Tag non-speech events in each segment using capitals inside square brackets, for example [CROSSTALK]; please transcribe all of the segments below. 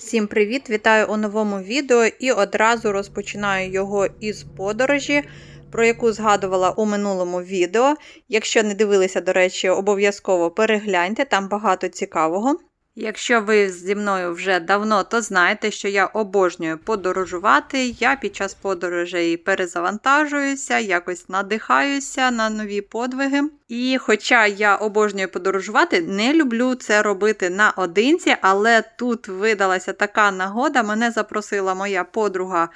Всім привіт! Вітаю у новому відео і одразу розпочинаю його із подорожі, про яку згадувала у минулому відео. Якщо не дивилися, до речі, обов'язково перегляньте, там багато цікавого. Якщо ви зі мною вже давно, то знаєте, що я обожнюю подорожувати. Я під час подорожей перезавантажуюся, якось надихаюся на нові подвиги. І хоча я обожнюю подорожувати, не люблю це робити наодинці, але тут видалася така нагода. Мене запросила моя подруга.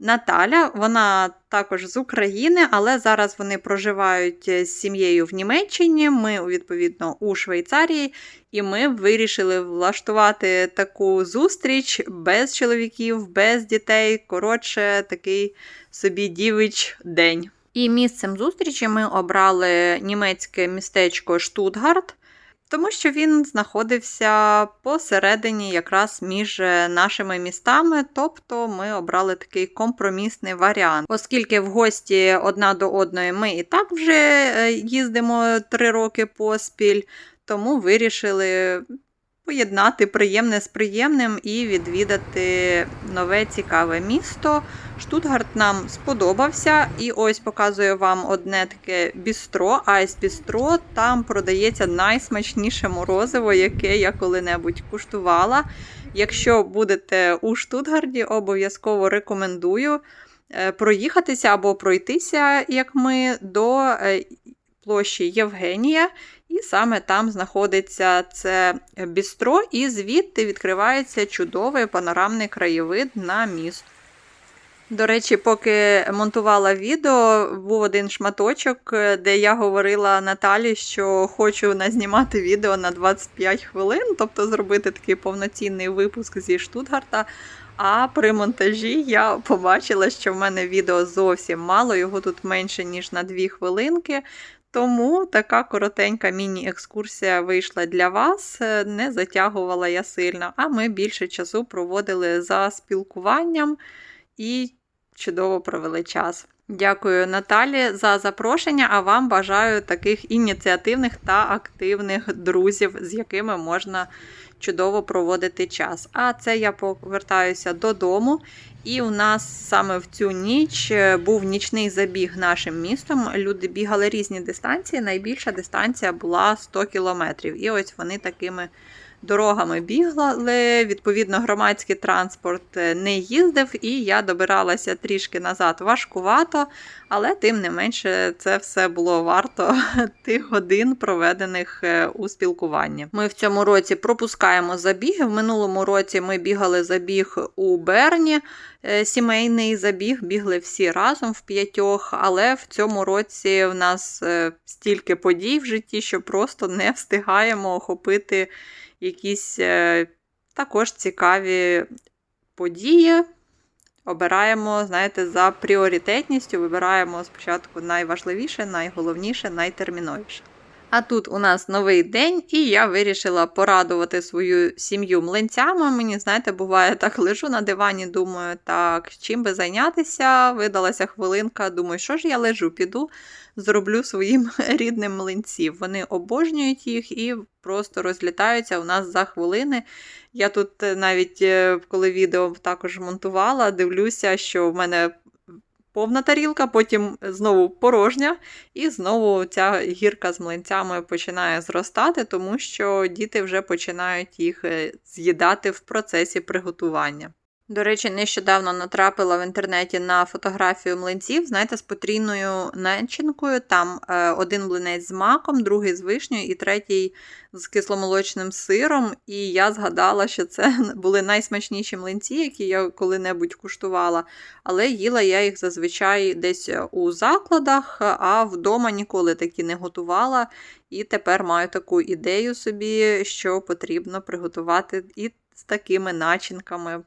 Наталя, вона також з України, але зараз вони проживають з сім'єю в Німеччині. Ми, відповідно, у Швейцарії, і ми вирішили влаштувати таку зустріч без чоловіків, без дітей. Коротше, такий собі дівич день. І місцем зустрічі ми обрали німецьке містечко Штутгарт. Тому що він знаходився посередині якраз між нашими містами, тобто ми обрали такий компромісний варіант. Оскільки в гості одна до одної ми і так вже їздимо три роки поспіль, тому вирішили поєднати приємне з приємним і відвідати нове цікаве місто. Штутгарт нам сподобався, і ось показую вам одне таке бістро, айс бістро. Там продається найсмачніше морозиво, яке я коли-небудь куштувала. Якщо будете у Штутгарді, обов'язково рекомендую проїхатися або пройтися, як ми, до площі Євгенія. І саме там знаходиться це бістро, і звідти відкривається чудовий панорамний краєвид на місто. До речі, поки монтувала відео, був один шматочок, де я говорила Наталі, що хочу назнімати відео на 25 хвилин, тобто зробити такий повноцінний випуск зі Штутгарта. А при монтажі я побачила, що в мене відео зовсім мало, його тут менше, ніж на 2 хвилинки. Тому така коротенька міні-екскурсія вийшла для вас, не затягувала я сильно, а ми більше часу проводили за спілкуванням і чудово провели час. Дякую Наталі за запрошення, а вам бажаю таких ініціативних та активних друзів, з якими можна чудово проводити час. А це я повертаюся додому. І у нас саме в цю ніч був нічний забіг нашим містом. Люди бігали різні дистанції. Найбільша дистанція була 100 кілометрів. І ось вони такими дорогами бігли. Відповідно, громадський транспорт не їздив, і я добиралася трішки назад важкувато, але тим не менше це все було варто [LAUGHS] тих годин, проведених у спілкуванні. Ми в цьому році пропускаємо забіги. В минулому році ми бігали забіг у Берні. Сімейний забіг, бігли всі разом в п'ятьох, але в цьому році в нас стільки подій в житті, що просто не встигаємо охопити якісь також цікаві події. Обираємо, знаєте, за пріоритетністю, вибираємо спочатку найважливіше, найголовніше, найтерміновіше. А тут у нас новий день, і я вирішила порадувати свою сім'ю млинцями. Мені, знаєте, буває, так лежу на дивані, думаю, так, чим би зайнятися. Видалася хвилинка, думаю, що ж я лежу, піду, зроблю своїм [LAUGHS] рідним млинців. Вони обожнюють їх і просто розлітаються у нас за хвилини. Я тут навіть, коли відео також монтувала, дивлюся, що в мене повна тарілка, потім знову порожня, і знову ця гірка з млинцями починає зростати, тому що діти вже починають їх з'їдати в процесі приготування. До речі, нещодавно натрапила в інтернеті на фотографію млинців, знаєте, з потрійною начинкою. Там е, один млинець з маком, другий з вишнею і третій з кисломолочним сиром. І я згадала, що це [LAUGHS] були найсмачніші млинці, які я коли-небудь куштувала. Але їла я їх зазвичай десь у закладах, а вдома ніколи такі не готувала. І тепер маю таку ідею собі, що потрібно приготувати і з такими начинками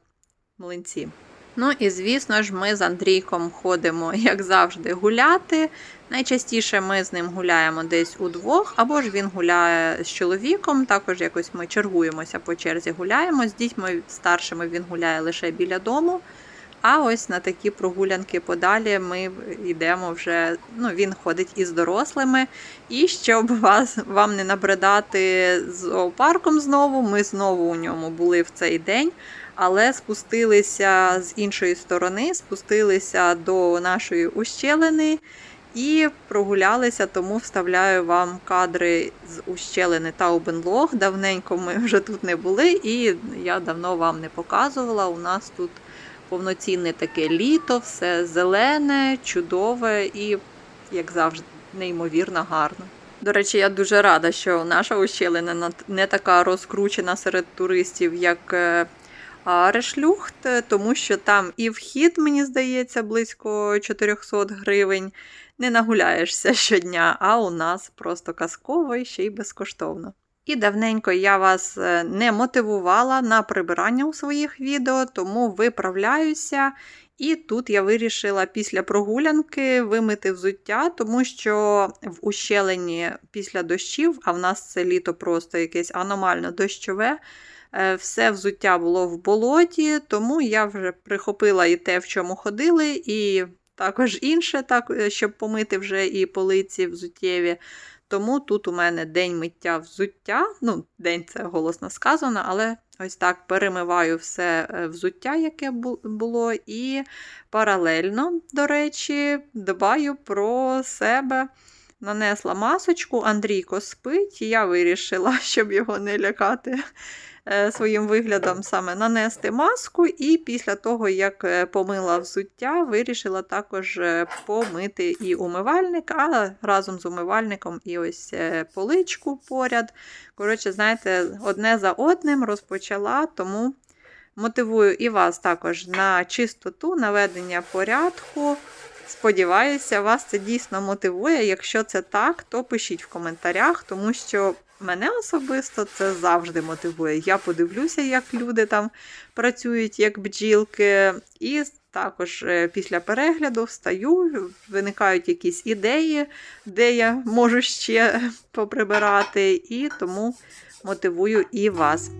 млинці. Ну і, звісно ж, ми з Андрійком ходимо, як завжди, гуляти. Найчастіше ми з ним гуляємо десь удвох, або ж він гуляє з чоловіком, також якось ми чергуємося по черзі гуляємо. З дітьми старшими він гуляє лише біля дому. А ось на такі прогулянки подалі ми йдемо вже. Ну, він ходить із дорослими. І щоб вас вам не набридати з зоопарком знову, ми знову у ньому були в цей день. Але спустилися з іншої сторони, спустилися до нашої ущелини і прогулялися, тому вставляю вам кадри з ущелини та Обенлог. Давненько ми вже тут не були, і я давно вам не показувала. У нас тут повноцінне таке літо, все зелене, чудове і, як завжди, неймовірно гарно. До речі, я дуже рада, що наша ущелина не така розкручена серед туристів, як е, Арешлюхт, тому що там і вхід, мені здається, близько 400 гривень. Не нагуляєшся щодня, а у нас просто казково і ще й безкоштовно. І давненько я вас е, не мотивувала на прибирання у своїх відео, тому виправляюся. І тут я вирішила після прогулянки вимити взуття, тому що в ущелині після дощів, а в нас це літо просто якесь аномально дощове. е, Все взуття було в болоті, тому я вже прихопила і те, в чому ходили, і також інше, так, е, щоб помити вже і полиці взуттєві. Тому тут у мене день миття взуття. Ну, день це голосно сказано, але ось так перемиваю все е, взуття, яке було, і паралельно, до речі, дбаю про себе. Нанесла масочку, Андрійко спить, і я вирішила, [LAUGHS] щоб його не лякати своїм виглядом, саме нанести маску. І після того, як е, помила взуття, вирішила також е, помити і умивальник, а разом з умивальником і ось е, поличку поряд. Коротше, знаєте, одне за одним розпочала, тому мотивую і вас також на чистоту, наведення порядку. Сподіваюся, вас це дійсно мотивує. Якщо це так, то пишіть в коментарях, тому що мене особисто це завжди мотивує. Я подивлюся, як люди там працюють, як бджілки, і також е, після перегляду встаю, виникають якісь ідеї, де я можу ще [LAUGHS] поприбирати, і тому мотивую і вас.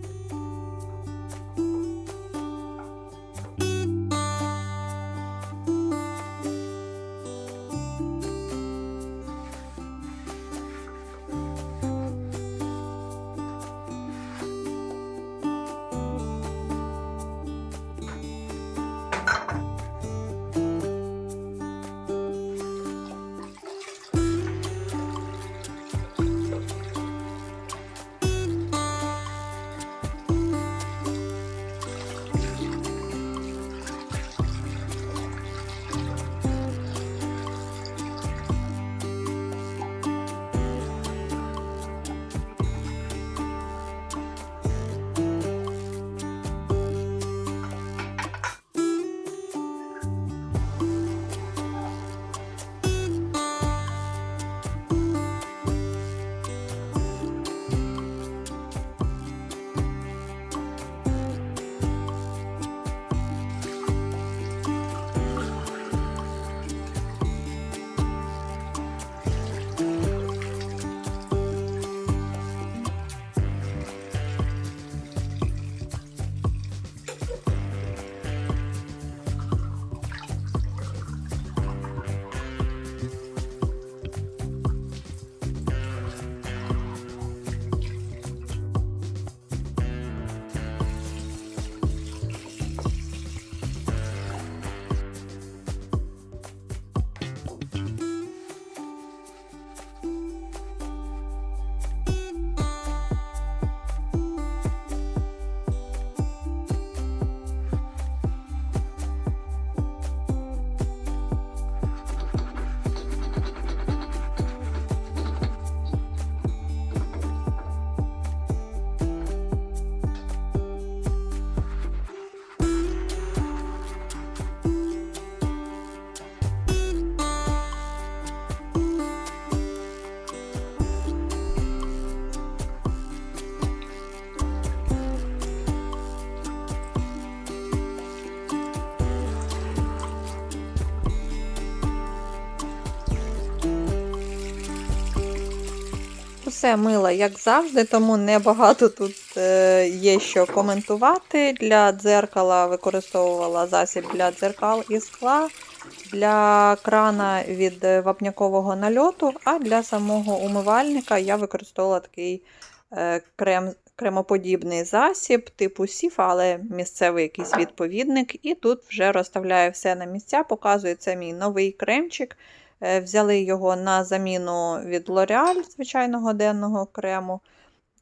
Все мила, як завжди, тому небагато тут е, є що коментувати. Для дзеркала використовувала засіб для дзеркал і скла, для крана від вапнякового нальоту, а для самого умивальника я використовувала такий е, крем, кремоподібний засіб, типу сіфа, але місцевий якийсь відповідник. І тут вже розставляю все на місця, показую це мій новий кремчик. Е, Взяли його на заміну від L'Oreal, звичайного денного крему.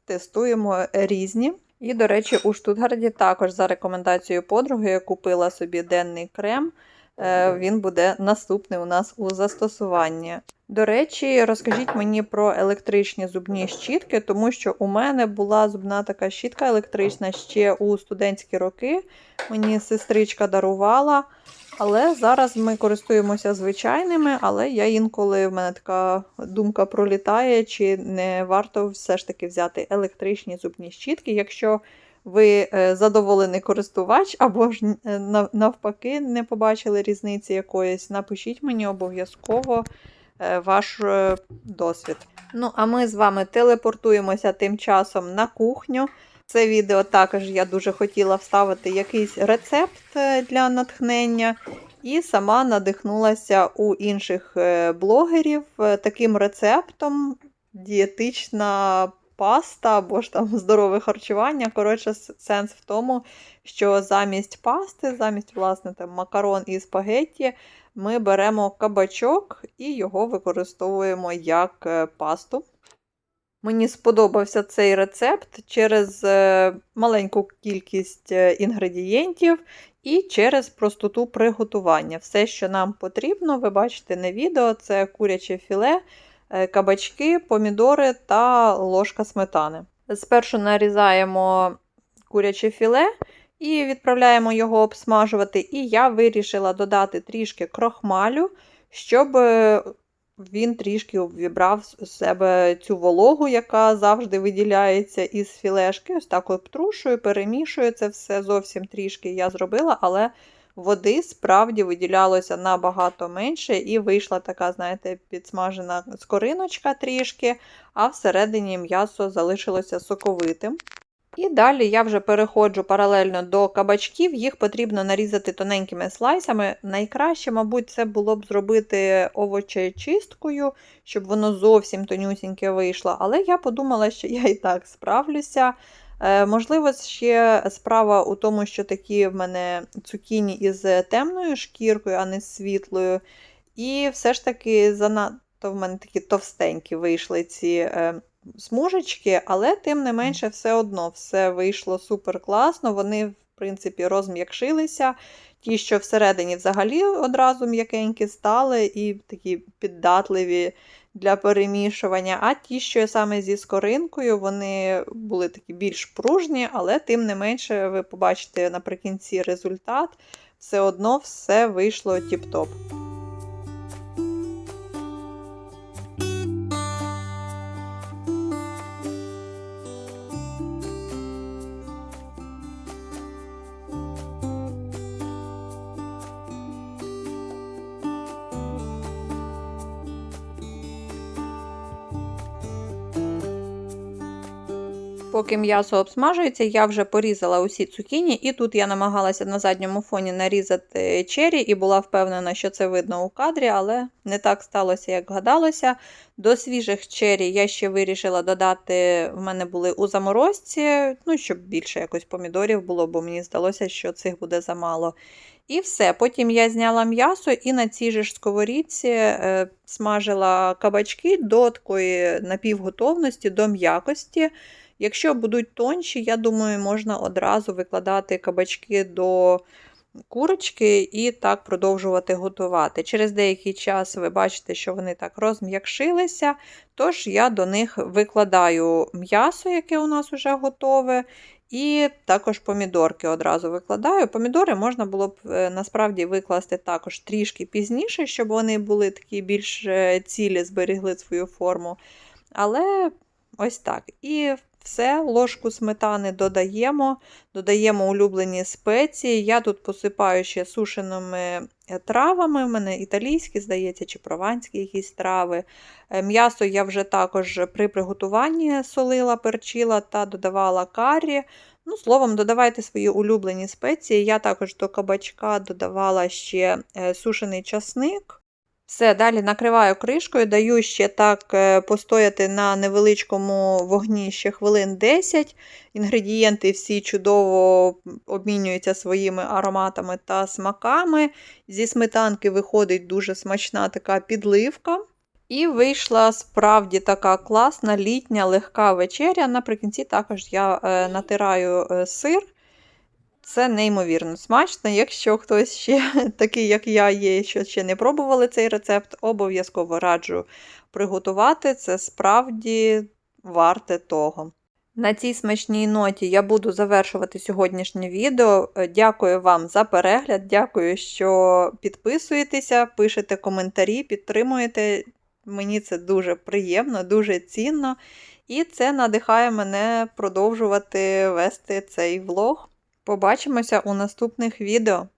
Тестуємо різні. І, до речі, у Штутгарді також за рекомендацією подруги я купила собі денний крем. Е, Він буде наступний у нас у застосуванні. До речі, розкажіть мені про електричні зубні щітки, тому що у мене була зубна така щітка електрична ще у студентські роки. Мені сестричка дарувала. Але зараз ми користуємося звичайними, але я інколи в мене така думка пролітає, чи не варто все ж таки взяти електричні зубні щітки, якщо ви е, задоволений користувач, або ж е, навпаки не побачили різниці якоїсь, напишіть мені обов'язково е, ваш досвід. Ну, а ми з вами телепортуємося тим часом на кухню. Це відео також я дуже хотіла вставити якийсь рецепт е, для натхнення. І сама надихнулася у інших е, блогерів е, таким рецептом дієтична паста або ж там здорове харчування. Коротше, сенс в тому, що замість пасти, замість власне там макарон і спагетті, ми беремо кабачок і його використовуємо як пасту. Мені сподобався цей рецепт через е, маленьку кількість е, інгредієнтів і через простоту приготування. Все, що нам потрібно, ви бачите на відео, це куряче філе, е, кабачки, помідори та ложка сметани. Спершу нарізаємо куряче філе і відправляємо його обсмажувати. І я вирішила додати трішки крохмалю, щоб він трішки вібрав з себе цю вологу, яка завжди виділяється із філешки. Ось так обтрушую, перемішую це все зовсім трішки я зробила, але води справді виділялося набагато менше, і вийшла така, знаєте, підсмажена скориночка трішки, а всередині м'ясо залишилося соковитим. І далі я вже переходжу паралельно до кабачків, їх потрібно нарізати тоненькими слайсами. Найкраще, мабуть, це було б зробити овочечисткою, щоб воно зовсім тонюсіньке вийшло. Але я подумала, що я і так справлюся. Е, можливо, ще справа у тому, що такі в мене цукіні із темною шкіркою, а не світлою. І все ж таки занадто в мене такі товстенькі вийшли ці е, смужечки, але тим не менше, все одно все вийшло супер класно. Вони, в принципі, розм'якшилися. Ті, що всередині взагалі одразу м'якенькі стали і такі піддатливі для перемішування. А ті, що саме зі скоринкою, вони були такі більш пружні, але тим не менше, ви побачите наприкінці результат. Все одно все вийшло тіп-топ. Поки м'ясо обсмажується, я вже порізала усі цукіні, і тут я намагалася на задньому фоні нарізати чері, і була впевнена, що це видно у кадрі, але не так сталося, як гадалося. До свіжих чері я ще вирішила додати, в мене були у заморозці, ну, щоб більше якось помідорів було, бо мені здалося, що цих буде замало. І все. Потім я зняла м'ясо і на цій же ж сковорідці е, смажила кабачки до такої напівготовності, до м'якості. Якщо будуть тонші, я думаю, можна одразу викладати кабачки до курочки і так продовжувати готувати. Через деякий час ви бачите, що вони так розм'якшилися, тож я до них викладаю м'ясо, яке у нас вже готове, і також помідорки одразу викладаю. Помідори можна було б е, насправді викласти також трішки пізніше, щоб вони були такі більш е, цілі, зберігли свою форму. Але ось так. І все, ложку сметани додаємо, додаємо улюблені спеції. Я тут посипаю ще сушеними е, травами. У мене італійські, здається, чи прованські якісь трави. Е, М'ясо я вже також при приготуванні солила, перчила та додавала карі. Ну, словом, додавайте свої улюблені спеції. Я також до кабачка додавала ще е, сушений часник. Все, далі накриваю кришкою, даю ще так е, постояти на невеличкому вогні ще хвилин 10. Інгредієнти всі чудово обмінюються своїми ароматами та смаками. Зі сметанки виходить дуже смачна така підливка. І вийшла справді така класна літня легка вечеря. Наприкінці також я е, натираю е, сир. Це неймовірно смачно. Якщо хтось ще [LAUGHS] такий, як я, є, що ще не пробували цей рецепт, обов'язково раджу приготувати. Це справді варте того. На цій смачній ноті я буду завершувати сьогоднішнє відео. Е, Дякую вам за перегляд, дякую, що підписуєтеся, пишете коментарі, підтримуєте. Мені це дуже приємно, дуже цінно. І це надихає мене продовжувати вести цей влог. Побачимося у наступних відео.